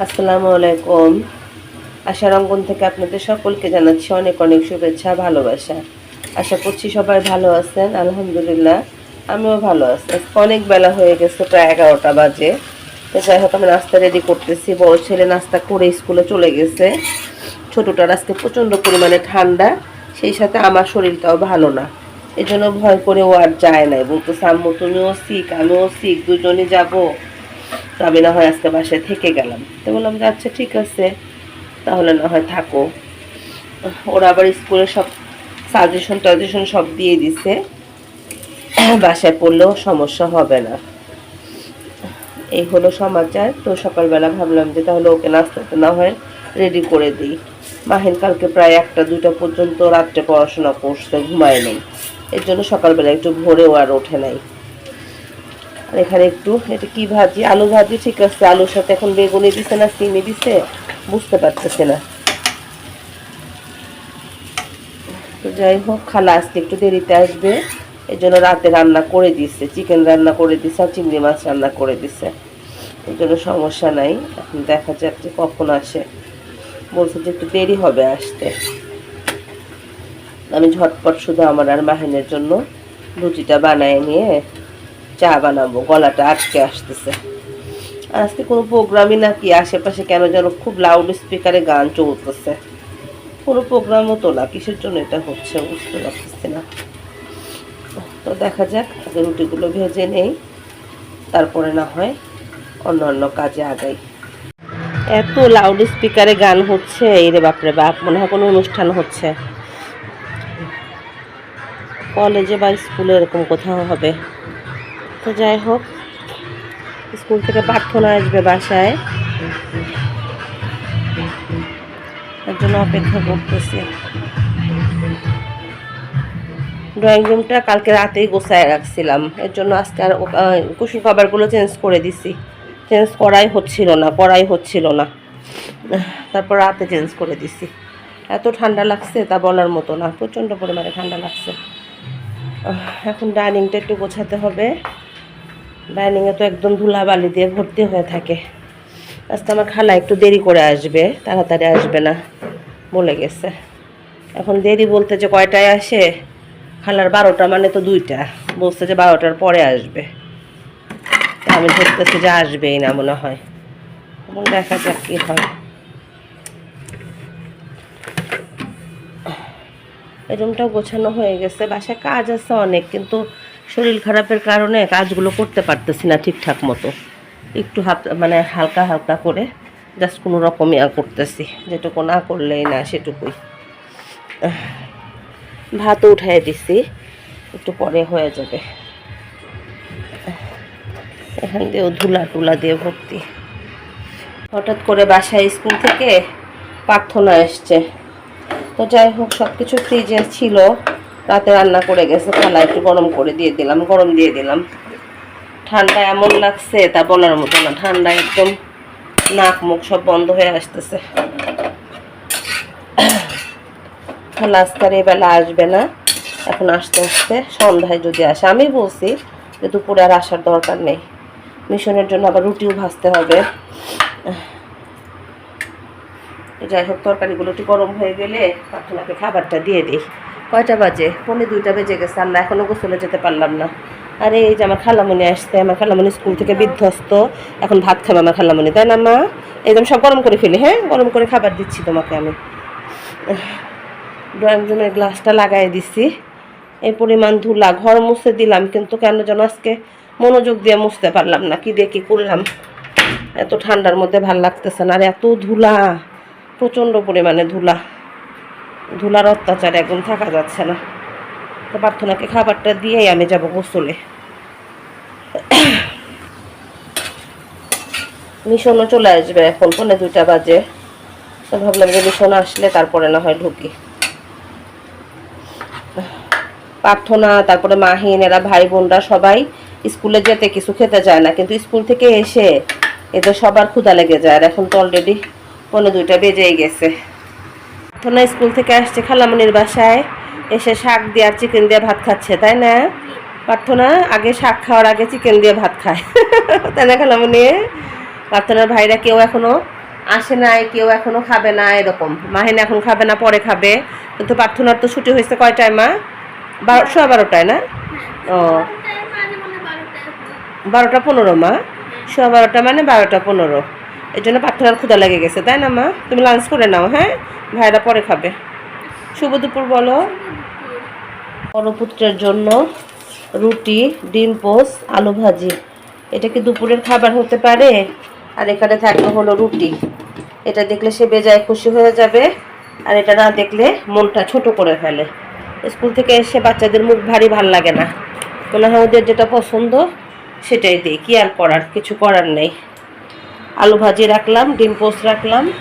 আসসালামু আলাইকুম। আশার অঙ্গন থেকে আপনাদের সকলকে জানাচ্ছি অনেক অনেক শুভেচ্ছা, ভালোবাসা। আশা করছি সবাই ভালো আছেন, আলহামদুলিল্লাহ, আমিও ভালো আছি। অনেক বেলা হয়ে গেছে, প্রায় এগারোটা বাজে। তো যাই হোক, আমি নাস্তা রেডি করতেছি। বড় ছেলে নাস্তা করে স্কুলে চলে গেছে। ছোটোটার আজকে প্রচণ্ড পরিমাণে ঠান্ডা, সেই সাথে আমার শরীরটাও ভালো না। এই জন্য ভয় করে ও আর যায় নাই। বলতেছে, আম্মু, তুমিও শিখ আমিও শিখ দুজনে যাব। তো আমি না হয় আজকে বাসায় থেকে গেলাম। তো বললাম যে আচ্ছা ঠিক আছে। তাহলে না হয় থাকো। ওরা আবার স্কুলে সব সাজেশন টাজেশন সব দিয়ে দিছে। বাসায় পড়লেও সমস্যা হবে না। এই হলো সমাচার। তো সকালবেলা ভাবলাম যে, তাহলে ওকে নাস্তাতে না হয় রেডি করে দিই। মাহিন কালকে প্রায় একটা, দুইটা পর্যন্ত রাত্রে পড়াশোনা করছে, ঘুমায় নেই। এর জন্য সকালবেলা একটু ভোরেও আর ওঠে নাই। আর এখানে একটু, এটা কি ভাজি? আলু ভাজি, ঠিক আছে। আলুর সাথে এখন বেগুনি দিছে না, সিমি দিছে, বুঝতে পারতেছে না। তো যাই হোক, খালা আজকে একটু দেরিতে আসবে এই জন্য রাতে রান্না করে দিচ্ছে চিকেন রান্না করে দিছে আর চিংড়ি মাছ রান্না করে দিছে। এই জন্য সমস্যা নাই, এখন দেখা যাক যে কখন আসে। বলছে যে একটু দেরি হবে আসতে। আমি ঝটপট শুধু আমার আর মাহিনের জন্য রুটিটা বানায় নিয়ে চা বানাবো, গলাটা আটকে আসতেছে। আর আজকে কোনো প্রোগ্রামই নাকি আশেপাশে কেন যেন খুব লাউড স্পিকারে গান চলতেছে। কোনো প্রোগ্রামও তো না, কিসের জন্য এটা হচ্ছে বুঝতে পারতেছি না। তো দেখা যাক, আগে রুটিগুলো ভেজে নেই, তারপরে না হয় অন্য অন্য কাজে আগাই। এত লাউড স্পিকারে গান হচ্ছে, এই রে বাপরে বাপ, মনে হয় কোনো অনুষ্ঠান হচ্ছে। কলেজে বা স্কুলে এরকম কোথাও হবে। তো যাই হোক স্কুল থেকে প্রার্থনা আসবে বাসায়। এর জন্য অপেক্ষা করতেছি। ড্রয়িং রুমটা কালকে রাতেই গোছায় রাখছিলাম। এর জন্য আজকে আর আহ, খাবারগুলো চেঞ্জ করে দিছি। চেঞ্জ করাই হচ্ছিল না করাই হচ্ছিল না। তারপর রাতে চেঞ্জ করে দিছি। এত ঠান্ডা লাগছে তা বলার মতো না প্রচণ্ড পরিমাণে ঠান্ডা লাগছে। এখন ডাইনিংটা একটু গোছাতে হবে। ডাইনিংয়ে তো একদম ধুলাবালি দিয়ে ভর্তি হয়ে থাকে। আজকে আমার খালা একটু দেরি করে আসবে, তাড়াতাড়ি আসবে না, বলে গেছে। এখন দেরি বলতে যে কয়টায় আসে? খালার বারোটা মানে তো দুইটা, বলছে যে বারোটার পরে আসবে। আমি ধরতেছি যে আসবেই না মনে হয়। এখন দেখা যাক কী হয়। এই রুমটাও গোছানো হয়ে গেছে, বাসায় কাজ আছে অনেক, কিন্তু শরীর খারাপের কারণে কাজগুলো করতে পারতেছি না ঠিকঠাক মতো। একটু হাত মানে হালকা হালকা করে জাস্ট কোনো রকমই করতেছি। যেটুকু না করলেই না, সেটুকুই। ভাতও উঠাই দিছি, একটু পরে হয়ে যাবে। এখান দিয়েও ধুলা টুলা দিয়ে ভর্তি। হঠাৎ করে বাসায় স্কুল থেকে প্রার্থনা এসছে। তো যাই হোক সব কিছু ফ্রিজে ছিল। রাতে রান্না করে গেছে খালা একটু গরম করে দিয়ে দিলাম, গরম দিয়ে দিলাম। ঠান্ডা এমন লাগছে, তা বলার মতো না, ঠান্ডা একদম নাক মুখ সব বন্ধ হয়ে আসতেছে। খালা আজকার এই বেলা আসবে না, এখন আস্তে আস্তে সন্ধ্যায় যদি আসে। আমি বলছি যে দুপুরে আর আসার দরকার নেই। মিশনের জন্য আবার রুটিও ভাজতে হবে। যাই হোক, তরকারিগুলো একটু গরম হয়ে গেলে প্রার্থনাকে খাবারটা দিয়ে দিই। কয়টা বাজে? পৌনে দুইটা বেজে গেছে, আল্লাহ এখনও গোসলে যেতে পারলাম না। আরে, এই যে আমার খালামণি আসছে, আমার খালামণি স্কুল থেকে বিধ্বস্ত। এখন ভাত খাবে আমার খালামণি তাই না, মা? এই সব গরম করে ফেলি হ্যাঁ? গরম করে খাবার দিচ্ছি তোমাকে আমি। ড্রয়িং রুমের গ্লাসটা লাগাই দিছি। এই পরিমাণ ধুলা, ঘর মুছে দিলাম, কিন্তু কেন যেন আজকে মনোযোগ দিয়ে মুছতে পারলাম না, কি দিয়ে কি করলাম? এত ঠান্ডার মধ্যে ভালো লাগতেছে না, আর এত ধুলা, প্রচণ্ড পরিমাণে ধুলা। ধুলার অত্যাচার একদম থাকা যাচ্ছে না। তো প্রার্থনাকে খাবারটা দিয়েই আমি যাব গোসলে। মিশনও চলে আসবে এখন, পৌনে দুইটা বাজে। তো ভাবলাম যে মিশন আসলে তারপরে না হয় ঢুকি। প্রার্থনা, তারপরে মাহিন, এরা ভাই বোনরা সবাই স্কুলে যেতে কিছু খেতে চায় না, কিন্তু স্কুল থেকে এসে এদের সবার ক্ষুধা লেগে যায়। আর এখন তো অলরেডি পৌনে দুইটা বেজেই গেছে। প্রার্থনা স্কুল থেকে আসছে খালামনির বাসায়। এসে শাক দিয়ে আর চিকেন দিয়ে ভাত খাচ্ছে তাই না? প্রার্থনা আগে শাক খাওয়ার আগে চিকেন দিয়ে ভাত খায়। তাই না খালামনি? প্রার্থনার ভাইরা কেউ এখনও আসে নাই কেউ এখনও খাবে না এরকম। মাহিন এখন খাবে না পরে খাবে। কিন্তু প্রার্থনার তো ছুটি হয়েছে কয়টায় মা? বারো সোয়া বারোটায় না? ও। বারোটা পনেরো মা? সোয়া বারোটা মানে বারোটা পনেরো। এই জন্য প্রার্থনার ক্ষুদা লেগে গেছে, তাই না মা? তুমি লাঞ্চ করে নাও হ্যাঁ? ভাইরা পরে খাবে। শুভ দুপুর বলো। বড় পুত্রের জন্য রুটি, ডিম পোস্ট আলু ভাজি। এটা কি দুপুরের খাবার হতে পারে? আর এখানে থাকল হলো রুটি। এটা দেখলে সে বেজায় খুশি হয়ে যাবে, আর এটা না দেখলে মনটা ছোট করে ফেলে। স্কুল থেকে এসে বাচ্চাদের মুখ ভারী ভালো লাগে না। মনে হয় ওদের যেটা পছন্দ সেটাই দিই, কি আর করার, কিছু করার নেই। আলু ভাজি রাখলাম, ডিম পোস্ট রাখলাম।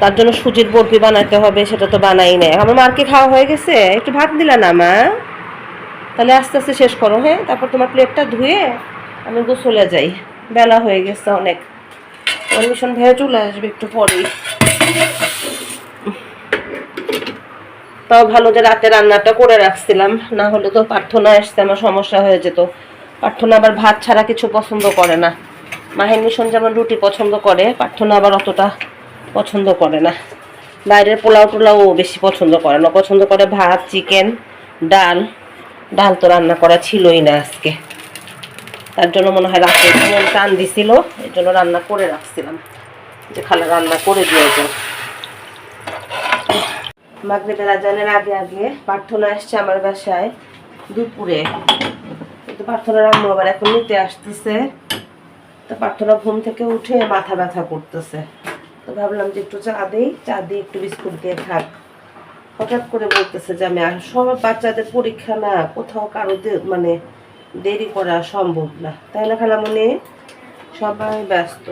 তার জন্য সুজির বরফি বানাতে হবে, সেটা তো বানাই নাই। আমার মারকে খাওয়া হয়ে গেছে? একটু ভাত দিলা না, মা? তাহলে আস্তে আস্তে শেষ করো হ্যাঁ? তারপর তোমার প্লেটটা ধুয়ে আমি গোসলে যাই। বেলা হয়ে গেছে অনেক। অন্বেষণ ভেবে চলে আসবে একটু পরেই। তাও ভালো যে রাতে রান্নাটা করে রাখছিলাম, না হলে তো প্রার্থনা আসতে আমার সমস্যা হয়ে যেত। প্রার্থনা আবার ভাত ছাড়া কিছু পছন্দ করে না। মাহিন মিশন যেমন রুটি পছন্দ করে প্রার্থনা আবার অতটা পছন্দ করে না। বাইরের পোলাও টোলাও বেশি পছন্দ করে না। পছন্দ করে ভাত, চিকেন, ডাল। ডাল তো রান্না করা ছিলই না আজকে। তার জন্য মনে হয় রাতে মন টান দিছিল এই জন্য রান্না করে রাখছিলাম। যে খালা রান্না করে দিয়েছে। মাগরিবের আজানের আগে আগে প্রার্থনা আসছে আমার বাসায় দুপুরে। কিন্তু প্রার্থনার আম্মু আবার এখন নিতে আসতেছে। তো প্রার্থনা ঘুম থেকে উঠে মাথা ব্যথা করতেছে। তো ভাবলাম যে একটু চা দিই, চা দিয়ে একটু বিস্কুট দিয়ে খাক। হঠাৎ করে বলতেছে যে আমি সব বাচ্চাদের পরীক্ষা না, কোথাও কারও মানে দেরি করা সম্ভব না। তাই না খালামণি সবাই ব্যস্ত।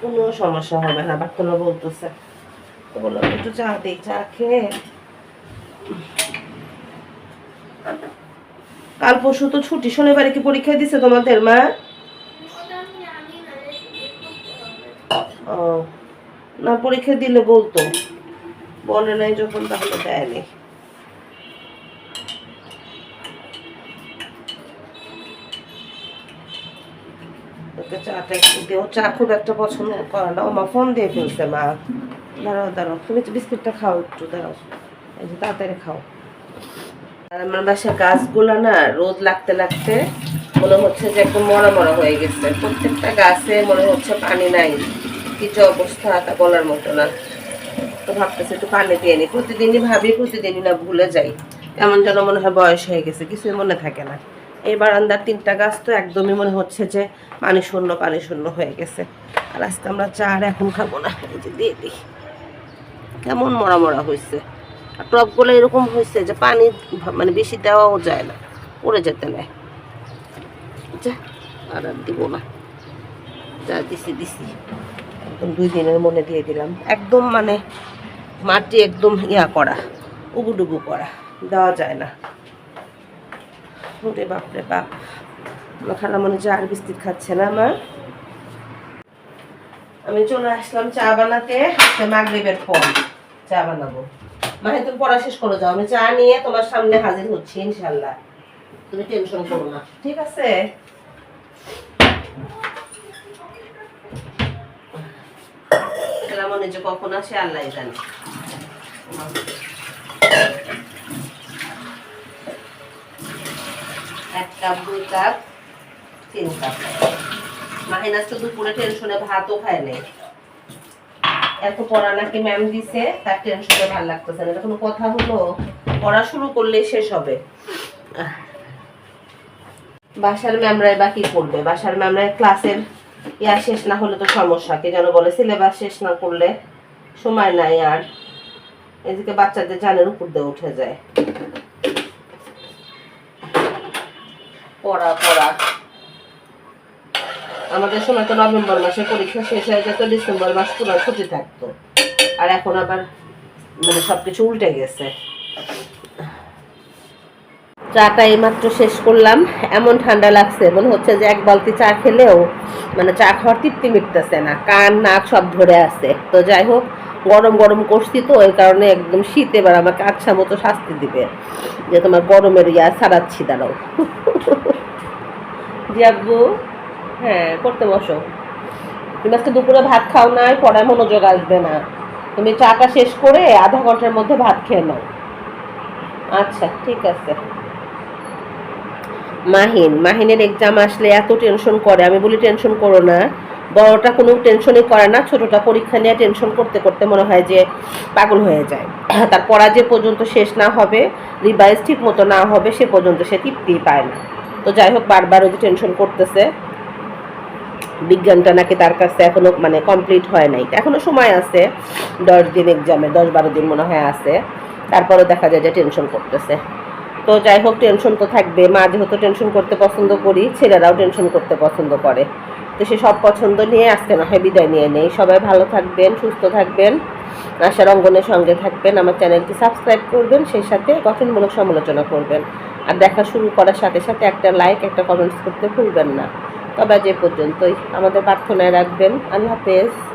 কোনো সমস্যা হবে না প্রার্থনা বলতেছে। তো বললাম, একটু চা দিই, চা খেয়ে কাল পরশু তো ছুটি, শনিবারে কি পরীক্ষা দিছে তোমাদের, মা? ও, না পরীক্ষা দিলে বলতো। বলে নাই যখন, তাহলে দেয়নি। ওকে চাটা একটু দিও চা খুব একটা পছন্দ করে না, ও মা ফোন দিয়ে ফেলছে, মা। দাঁড়াও দাঁড়াও, তুমি বিস্কিটটা খাও একটু, দাঁড়াও। এই যে তাড়াতাড়ি খাও। আর আমার বাসায় গাছগুলো না রোদ লাগতে লাগতে মনে হচ্ছে যে একদম মরা মরা হয়ে গেছে। প্রত্যেকটা গাছে মনে হচ্ছে পানি নাই। কি যে অবস্থা তা বলার মতো না। তো ভাবতেছি একটু পানি দিয়ে নি। প্রতিদিনই ভাবি, প্রতিদিনই না ভুলে যাই। এমন যেন মনে হয় বয়স হয়ে গেছে, কিছুই মনে থাকে না। এই বারান্দার তিনটা গাছ তো একদমই মনে হচ্ছে যে পানি শূন্য পানি শূন্য হয়ে গেছে। আর আজকে আমরা চা আর এখন খাব না। দিয়ে দিই। কেমন মরা মরা হয়েছে আর টবগুলো এরকম হয়েছে যে পানি মানে বেশি দেওয়াও যায় না, পড়ে যেতে নেয় যা, আর দিব না। যা দিছি দিছি। একদম দুই দিনের মনে দিয়ে দিলাম। একদম মানে মাটি একদম ইয়া করা, উবুডুবু করা, দেওয়া যায় না। ওরে বাপরে বাপ। খালা মনে হচ্ছে আর বিস্কিট খাচ্ছে না আমার আমি চলে আসলাম চা বানাতে মাগরিবের পর চা বানাবো। মানে তুমি পড়া শেষ করে, যাও। আমি চা নিয়ে তোমার সামনে হাজির হচ্ছি ইনশাল্লাহ তুমি টেনশন করো না। ঠিক আছে? মনে যে কখন আসে আল্লাহ জানে। এক কাপ দুই কাপ, তিন কাপ। মাহিনাস তো দুপুরে টেনশনে ভাতও খায় নাই। এত পড়া নাকি ম্যাম দিছে, তার টেনশনে ভালো লাগতেছে না। কোনো কথা হলো? পড়া শুরু করলে শেষ হবে। বাসার ম্যামরাই বা কি করবে? বাসার ম্যামরাই ক্লাসের ইয়া শেষ না হলে তো সমস্যা। কে যেন বলে সিলেবাস শেষ না করলে সময় নাই আর। এদিকে বাচ্চাদের জানের উপর দিয়ে উঠে যায় পড়া পড়া আমাদের সময় তো নভেম্বর মাসে পরীক্ষা শেষ হয়ে যেত ডিসেম্বর মাস পুরো ছুটি থাকতো। আর এখন আবার মানে সবকিছু উল্টে গেছে। চাটা এইমাত্র শেষ করলাম। এমন ঠান্ডা লাগছে, মনে হচ্ছে যে এক বালতি চা খেলেও মানে চা খাওয়ার তৃপ্তি মিটতেছে না, কান নাক সব ধরে আছে। তো যাই হোক, গরম গরম করছি তো, এই কারণে একদম শীত এবার আমাকে আচ্ছা মতো শাস্তি দিবে, যে তোমার গরমের ইয়া ছাড়াচ্ছি, দাঁড়াও। জি হ্যাঁ করতে বসো। তুমি আজকে দুপুরে ভাত খাও নাই পড়ায় মনোযোগ আসবে না। তুমি চাটা শেষ করে আধা ঘণ্টার মধ্যে ভাত খেয়ে নাও। আচ্ছা ঠিক আছে। মাহিন, মাহিনের এক্সাম আসলে এত টেনশন করে, আমি বলি টেনশন করো না। বড়টা কোনো টেনশনই করে না, ছোটটা পরীক্ষা নিয়ে টেনশন করতে করতে মনে হয় যে পাগল হয়ে যায়। তার পড়া যে পর্যন্ত শেষ না হবে রিভাইজ ঠিক মতো না হবে, সে পর্যন্ত সে তৃপ্তি পায় না। তো যাই হোক, বারবার ওই যে টেনশন করতেছে। বিজ্ঞানটা নাকি তার কাছে এখনও মানে কমপ্লিট হয় নাই। এখনও সময় আছে, দশ দিন এক্সামে দশ বারো দিন মনে হয় আছে। তারপরে দেখা যায় যে টেনশন করতেছে। তো যাই হোক টেনশন তো থাকবে। মা যেহেতু টেনশন করতে পছন্দ করি, ছেলেরাও টেনশন করতে পছন্দ করে। তো সে সব পছন্দ নিয়ে আজকে না হয় বিদায় নিয়ে নেই। সবাই ভালো থাকবেন, সুস্থ থাকবেন। আশার অঙ্গনের সঙ্গে থাকবেন। আমার চ্যানেলটি সাবস্ক্রাইব করবেন, সেই সাথে গঠনমূলক সমালোচনা করবেন। আর দেখা শুরু করার সাথে সাথে একটা লাইক একটা কমেন্টস করতে ভুলবেন না। তবে এ পর্যন্তই। আমাদের প্রার্থনায় রাখবেন। আল্লাহ হাফেজ।